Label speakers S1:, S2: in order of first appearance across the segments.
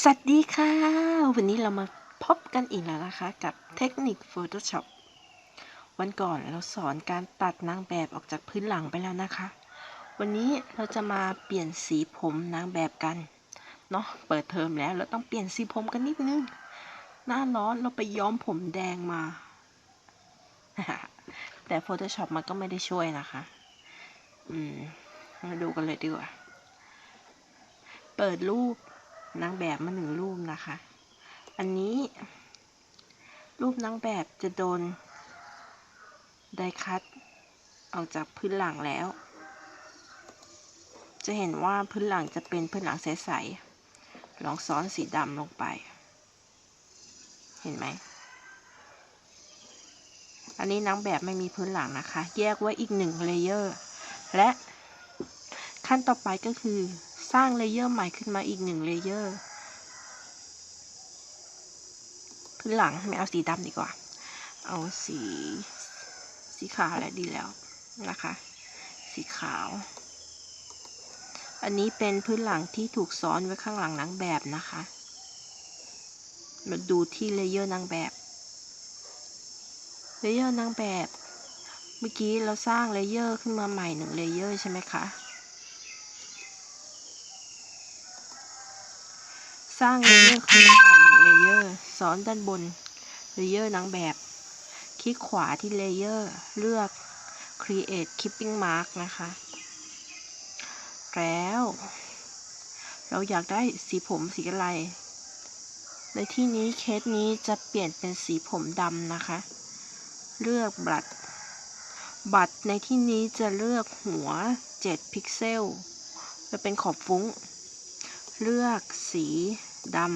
S1: สวัสดีค่ะ วันนี้เรามาพบกันอีกแล้วนะคะ กับเทคนิค Photoshop วันก่อนเราสอนการตัดนางแบบออกจากพื้นหลังไปแล้วนะคะ วันนี้เราจะมาเปลี่ยนสีผมนางแบบกันเนาะเปิดเทอมแล้วเราต้องเปลี่ยนสีผมกันนิดนึง หน้าร้อนเราไปย้อมผมแดงมา แต่ Photoshop มันก็ไม่ได้ช่วยนะคะ อืม มาดูกันเลยดีกว่า เปิดรูป นางแบบมาหนึ่งรูปนะคะ อันนี้ รูปนางแบบจะโดนไดคัตออกจากพื้นหลังแล้ว จะเห็นว่าพื้นหลังจะเป็นพื้นหลังใสๆ ลองซ้อนสีดำลงไป เห็นไหม อันนี้นางแบบไม่มีพื้นหลังนะคะ แยกไว้อีกหนึ่งเลเยอร์ และขั้นต่อไปก็คือ สร้างเลเยอร์ใหม่ขึ้นมาอีกหนึ่งเลเยอร์พื้นหลังไม่เอาสีดำดีกว่า เอาสีสีขาวแหละดีแล้วนะคะ สีขาว อันนี้เป็นพื้นหลังที่ถูกซ้อนไว้ข้างหลังนางแบบนะคะ มาดูที่เลเยอร์นางแบบ เลเยอร์นางแบบ เมื่อกี้เราสร้างเลเยอร์ขึ้นมาใหม่หนึ่งเลเยอร์ใช่ไหมคะ สร้างเลเยอร์ขึ้นมาใหม่หนึ่งเลเยอร์ซ้อนด้านบนเลเยอร์นางแบบ คลิกขวาที่เลเยอร์เลือก create keeping mark นะคะ แล้ว เราอยากได้สีผมสีอะไรในที่นี้เคสนี้จะเปลี่ยนเป็นสีผมดำนะคะ เลือกบัตร บัตรในที่นี้จะเลือกหัว 7 พิกเซลจะเป็นขอบฟุ้ง เลือกสี ดำ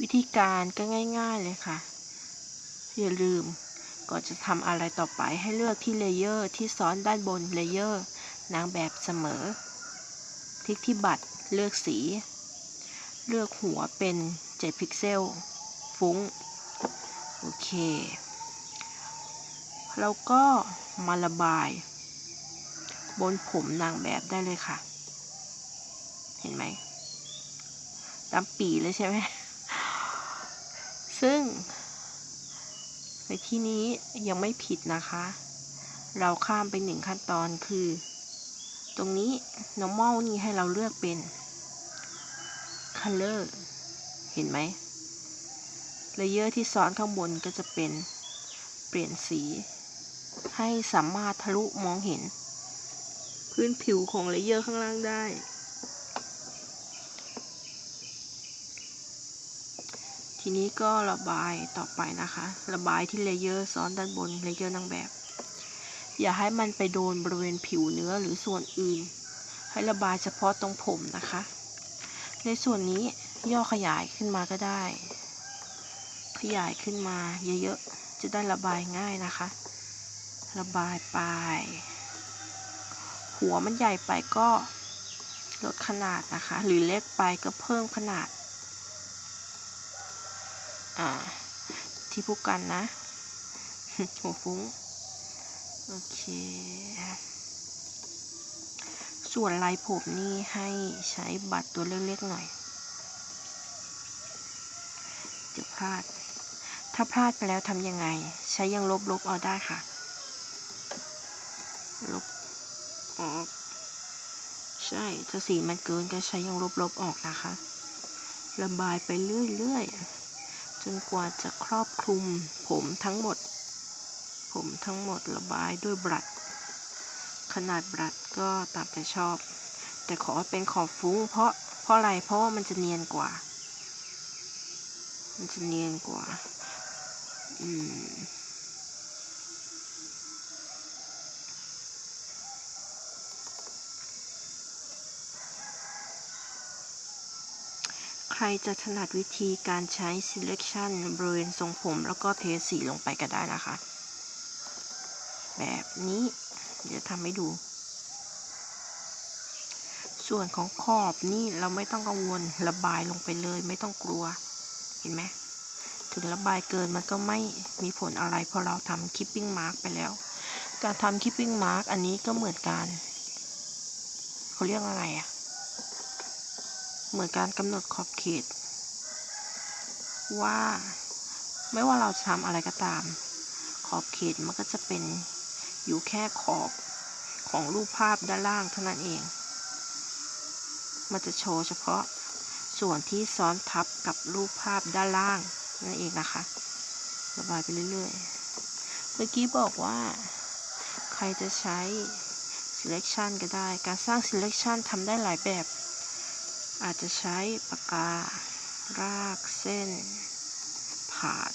S1: วิธีการก็ง่าย ๆ เลยค่ะ อย่าลืมก่อนจะทำอะไรต่อไปให้เลือกที่เลเยอร์ที่ซ้อนด้านบนเลเยอร์นางแบบเสมอ คลิกที่บัตรเลือกสี เลือกหัวเป็น 7 พิกเซล ฟุ้ง โอเคแล้วก็มาระบาย บนผมนางแบบได้เลยค่ะ เห็นไหมดำปีเลยใช่ไหม ซึ่ง ในที่นี้ยังไม่ผิดนะคะ เราข้ามไปหนึ่งขั้นตอนคือ ตรงนี้ normal นี่ให้เราเลือกเป็น color เห็นไหมเลเยอร์ที่ซ้อนข้างบนก็จะเป็นเปลี่ยนสี ให้สามารถทะลุมองเห็น พื้นผิวของเลเยอร์ข้างล่างได้ ทีนี้ก็ระบายต่อไปนะคะ ระบายที่เลเยอร์ซ้อนด้านบนเลเยอร์นางแบบ อย่าให้มันไปโดนบริเวณผิวเนื้อหรือส่วนอื่น ให้ระบายเฉพาะตรงผมนะคะ ในส่วนนี้ย่อขยายขึ้นมาก็ได้ ขยายขึ้นมาเยอะๆ จะได้ระบายง่ายนะคะ ระบายไป หัวมันใหญ่ไปก็ลดขนาดนะคะ หรือเล็กไปก็เพิ่มขนาด ที่ผู้กันนะหัวฟุ้ง โอเค ส่วนลายผมนี่ให้ใช้บัตรตัวเล็กๆหน่อย เดี๋ยวพลาด ถ้าพลาดไปแล้วทำยังไง ใช้ยังลบๆเอาได้ค่ะ ลบออก ใช่ถ้าสีมันเกินก็ใช้ยังลบๆออกนะคะ ระบายไปเรื่อยๆ จนกว่าจะครอบคลุมผมทั้งหมด ผมทั้งหมดระบายด้วยบรัด ขนาดบรัดก็ตามใจชอบ แต่ขอเป็นขอบฟุ้งเพราะเพราะอะไรเพราะว่ามันจะเนียนกว่า มันจะเนียนกว่า อืม ใครจะถนัดวิธีการใช้ selection บริเวณทรงผม แล้วก็เทสีลงไปก็ได้นะคะ แบบนี้ เดี๋ยวทำให้ดู ส่วนของขอบนี่เราไม่ต้องกังวลระบายลงไปเลย ไม่ต้องกลัว เห็นไหม ถึงระบายเกินมันก็ไม่มีผลอะไร เพราะเราทำ keeping mark ไปแล้ว การทำ keeping mark อันนี้ก็เหมือนกัน เขาเรียกว่าไงอะ เหมือนการกำหนดขอบเขต ว่าไม่ว่าเราจะทำอะไรก็ตาม ขอบเขตมันก็จะเป็นอยู่แค่ขอบของรูปภาพด้านล่างเท่านั้นเอง มันจะโชว์เฉพาะส่วนที่ซ้อนทับกับรูปภาพด้านล่างนั่นเองนะคะระบายไปเรื่อยๆ เมื่อกี้บอกว่า ใครจะใช้ selection ก็ได้ การสร้าง selection ทำได้หลายแบบ อาจจะใช้ปากการากเส้นผาด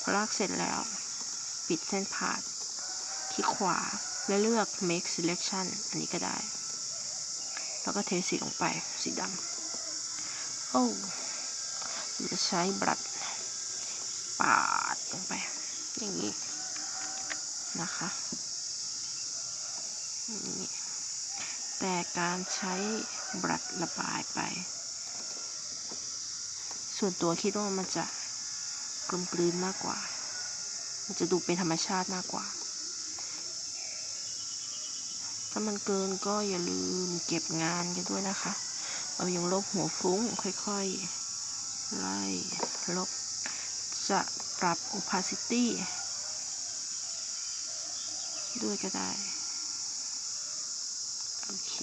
S1: พอรากเสร็จแล้ว ปิดเส้นผาดคลิกขวาและเลือก make selection อันนี้ก็ได้ แล้วก็เทสีลงไปสีดำโอ้จะใช้บรัดปาดลงไป อย่างนี้ นะคะนี้แต่การใช้ บรัดระบายไป ส่วนตัวคิดว่ามันจะกลมกลืนมากกว่า มันจะดูเป็นธรรมชาติมากกว่า ถ้ามันเกินก็อย่าลืมเก็บงานกันด้วยนะคะ เอาอย่างลบหัวฟุ้งค่อยๆ ไล่ลบ จะปรับ opacity ด้วยก็ได้ โอเค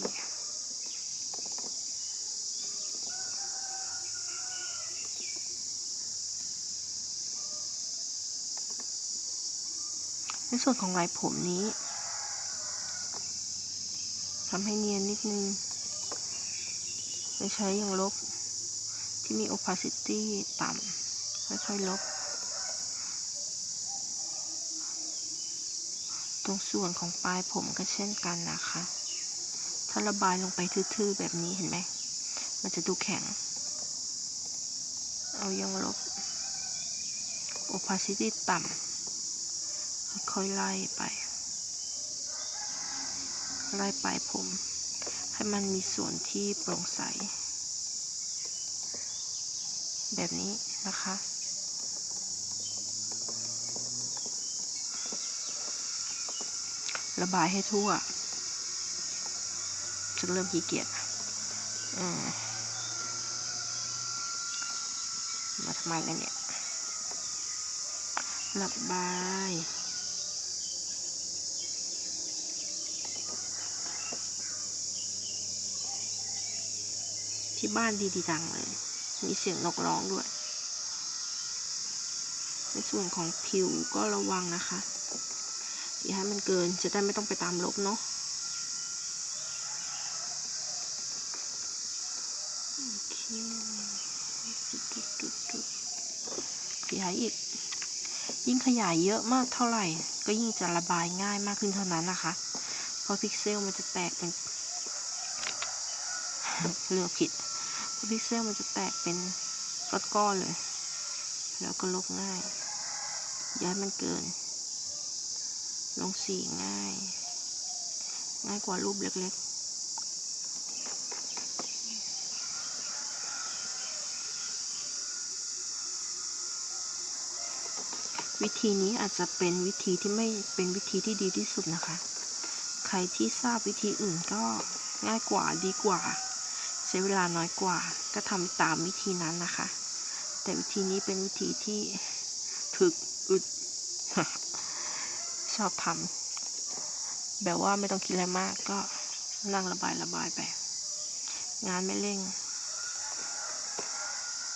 S1: ในส่วนของลายผมนี้ทำให้เนียนนิดนึงโดยใช้อย่างลบที่มี opacity ต่ำค่อยๆลบ ตรงส่วนของปลายผมก็เช่นกันนะคะ ถ้าระบายลงไปทื่อๆแบบนี้เห็นไหม มันจะดูแข็ง เอายังลบ opacity ต่ำ ค่อยไล่ไป ไล่ปลายผม ให้มันมีส่วนที่โปร่งใส แบบนี้นะคะระบายให้ทั่วจะเริ่มขี้เกียจมาทำไมกันเนี่ย ระบาย ที่บ้านดีๆดังเลย มีเสียงนกร้องด้วย ในส่วนของผิวก็ระวังนะคะอย่าให้มันเกินจะได้ไม่ต้องไปตามลบเนาะโอเคขยายอีก ยิ่งขยายเยอะมากเท่าไหร่ ก็ยิ่งจะระบายง่ายมากขึ้นเท่านั้นนะคะ เพราะพิกเซลมันจะแตกเป็นเลือกผิด พิกเซลมันจะแตกเป็นก้อนๆเลย แล้วก็ลบง่าย ย้ายมันเกิน ลงสีง่าย ง่ายกว่ารูปเล็กๆวิธีนี้อาจจะเป็นวิธีที่ไม่เป็นวิธีที่ดีที่สุดนะคะ ใครที่ทราบวิธีอื่นก็ง่ายกว่าดีกว่า ใช้เวลาน้อยกว่า ก็ทำตามวิธีนั้นนะคะ แต่วิธีนี้เป็นวิธีที่ถึกอึดชอบทำแบบว่าไม่ต้องคิดอะไรมากก็นั่งระบายระบายไป งานไม่เร่ง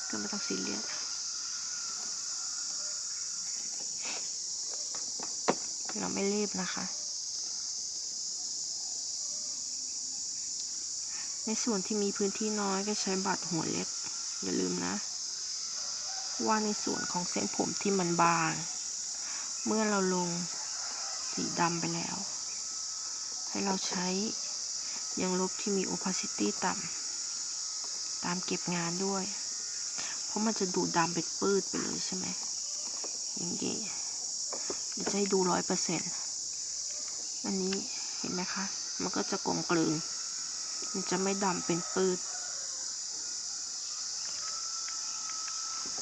S1: ก็ไม่ต้องซีเรียสเราไม่รีบนะคะ ในส่วนที่มีพื้นที่น้อยก็ใช้บัตรหัวเล็ก อย่าลืมนะ ว่าในส่วนของเส้นผมที่มันบาง เมื่อเราลงสีดำไปแล้ว ให้เราใช้ยังลบที่มี opacity ต่ำตามเก็บงานด้วย เพราะมันจะดูดำเป็นปื้ดไปเลยใช่ไหมอย่างนี้เดี๋ยวจะให้ดูร้อยเปอร์เซ็นต์อันนี้เห็นไหมคะ มันก็จะกลมกลืน มันจะไม่ดำเป็นปืด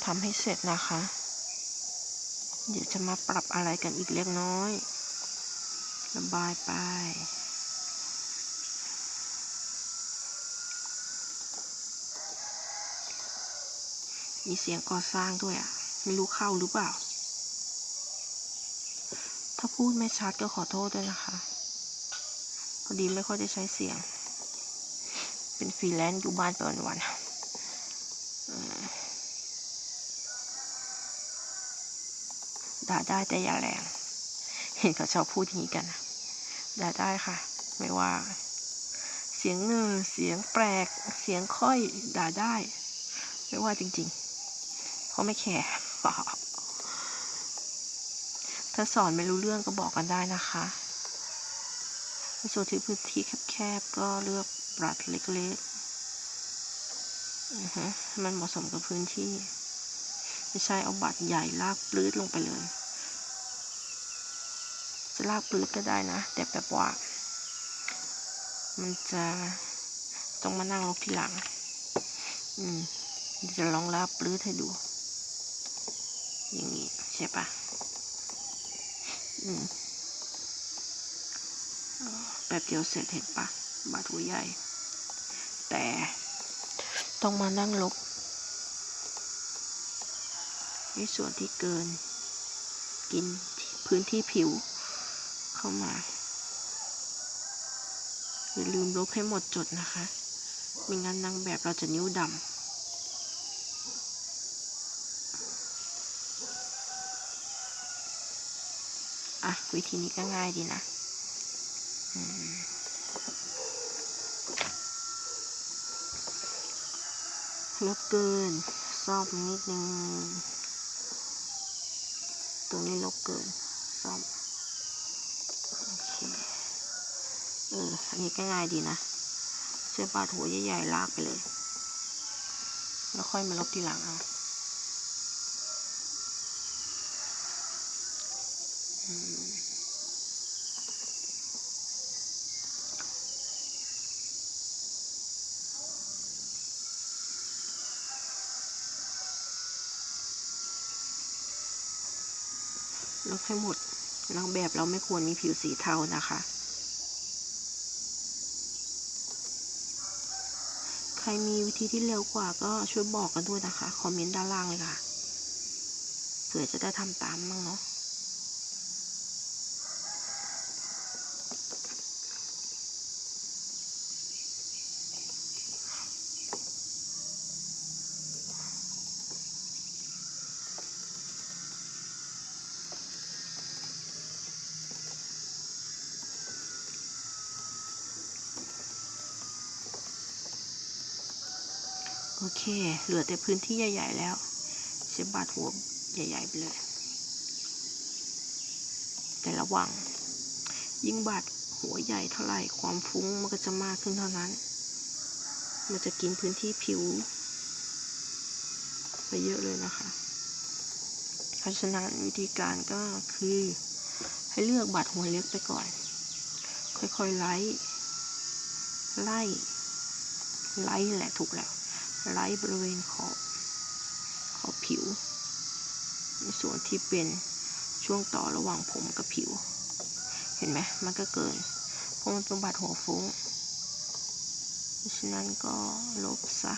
S1: ทำให้เสร็จนะคะ เดี๋ยวจะมาปรับอะไรกันอีกเล็กน้อย ระบายไป มีเสียงก่อสร้างด้วยอะ ไม่รู้เข้าหรือเปล่า ถ้าพูดไม่ชัดก็ขอโทษด้วยนะคะ พอดีไม่ค่อยได้ใช้เสียง เป็นฟรีแลนซ์อยู่บ้านไปวันด่าได้แต่อย่าแรง เห็นเขาชอบพูดอย่างนี้กันด่าได้ค่ะ ไม่ว่า เสียงเนอเสียงแปลก เสียงค่อยด่าได้ ไม่ว่าจริงๆเขาไม่แคร์ถ้าสอนไม่รู้เรื่องก็บอกกันได้นะคะส่วนที่พื้นที่แคบๆก็เลือก บรัดเล็กๆอือฮะมันเหมาะสมกับพื้นที่ ไม่ใช่เอาบัตรใหญ่ลากปลื้ดลงไปเลย จะลากปลื้ดก็ได้นะ แต่แบบว่า มันจะต้องมานั่งลบทีหลัง อืมจะลองลากปลื้ดให้ดู อย่างนี้ใช่ปะอืมเอ่อแบบเดียวเสร็จเห็นปะบาดหัวใหญ่ แต่ต้องมานั่งลบในส่วนที่เกิน กินพื้นที่ผิวเข้ามาอย่าลืมลบให้หมดจดนะคะไม่งั้นนางแบบเราจะนิ้วดำอะวิธีนี้ก็ง่ายดีนะ อืม ลบเกิน ซอกนิดนึงตรงนี้ลบเกินซ่อมโอเคเออ อันนี้ก็ง่ายดีนะเสื้อบาดหัวใหญ่ๆลากไปเลย แล้วค่อยมาลบทีหลังเอาอืม ลบให้หมดนางแบบเราไม่ควรมีผิวสีเทานะคะ ใครมีวิธีที่เร็วกว่าก็ช่วยบอกกันด้วยนะคะ คอมเมนต์ด้านล่างเลยค่ะ เผื่อจะได้ทำตามบ้างเนาะ โอเค เหลือแต่พื้นที่ใหญ่ ๆ แล้วเสียบาดหัวใหญ่ ๆ ไปเลย แต่ระวัง ยิ่งบาดหัวใหญ่เท่าไหร่ความฟุ้งมันก็จะมากขึ้นเท่านั้น มันจะกินพื้นที่ผิว ไปเยอะเลยนะคะ เพราะฉะนั้นวิธีการก็คือ ให้เลือกบาดหัวเล็กไปก่อน ค่อยๆไล่ไล่ไล่แหละถูกแล้ว ไล่บริเวณขอบขอบผิว ในส่วนที่เป็นช่วงต่อระหว่างผมกับผิว เห็นไหมมันก็เกินเพราะมันเป็นบาดหัวฟุ้งเพราะฉะนั้นก็ลบซะ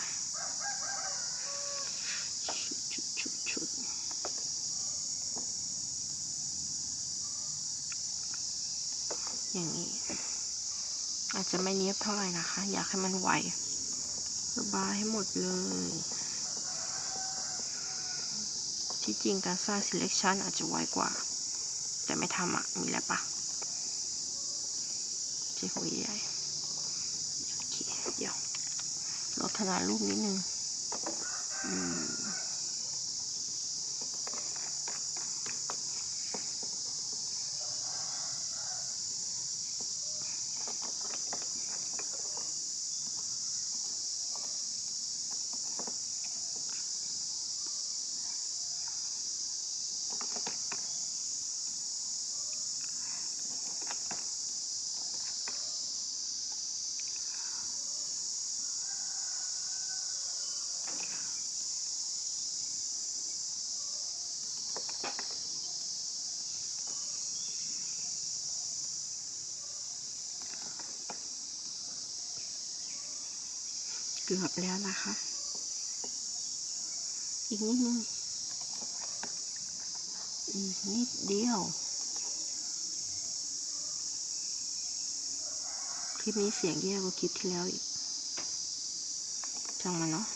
S1: อย่างนี้ อาจจะไม่เนียบเท่าไหร่นะคะ อยากให้มันไว บายให้หมดเลย ที่จริงการสร้าง selection อาจจะไวกว่า แต่ไม่ทำอะ มีแล้วปะใช้หัวใหญ่โอเคเดี๋ยวลดขนาดรูปนิดนึง กือบแล้วนะคะ อีกนิดนึงอีกนิดเดียว คลิปนี้เสียงแย่กว่าคลิปที่แล้วอีกช่างมันเนาะ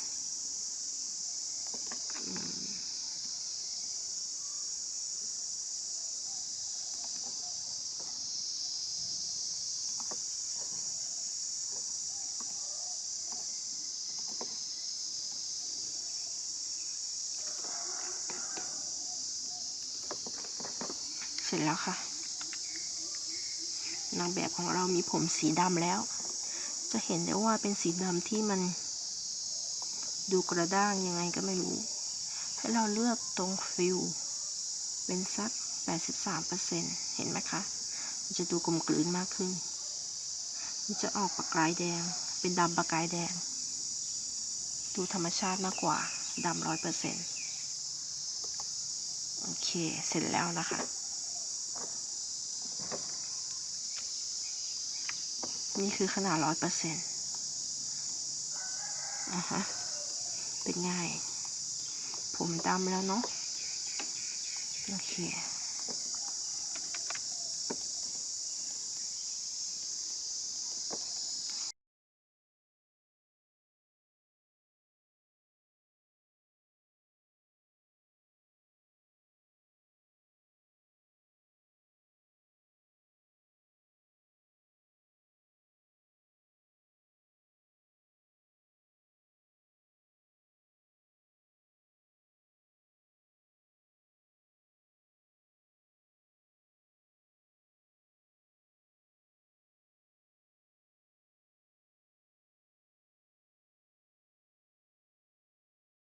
S1: ร็จแล้วค่ะ นางแบบของเรามีผมสีดำแล้ว จะเห็นได้ว่าเป็นสีดำที่มัน ดูกระด้างยังไงก็ไม่รู้ ให้เราเลือกตรงฟิลเป็นสัก 83%เห็นไหมคะมันจะดูกลมกลืนมากขึ้น มันจะออกประกายแดง เป็นดำประกายแดง ดูธรรมชาติมากกว่าดำร้อยเปอร์เซ็นต์โอเค เสร็จแล้วนะคะ นี่คือขนาดร้อยเปอร์เซ็นต์อะฮะเป็นไง ผมดำแล้วเนาะ โอเค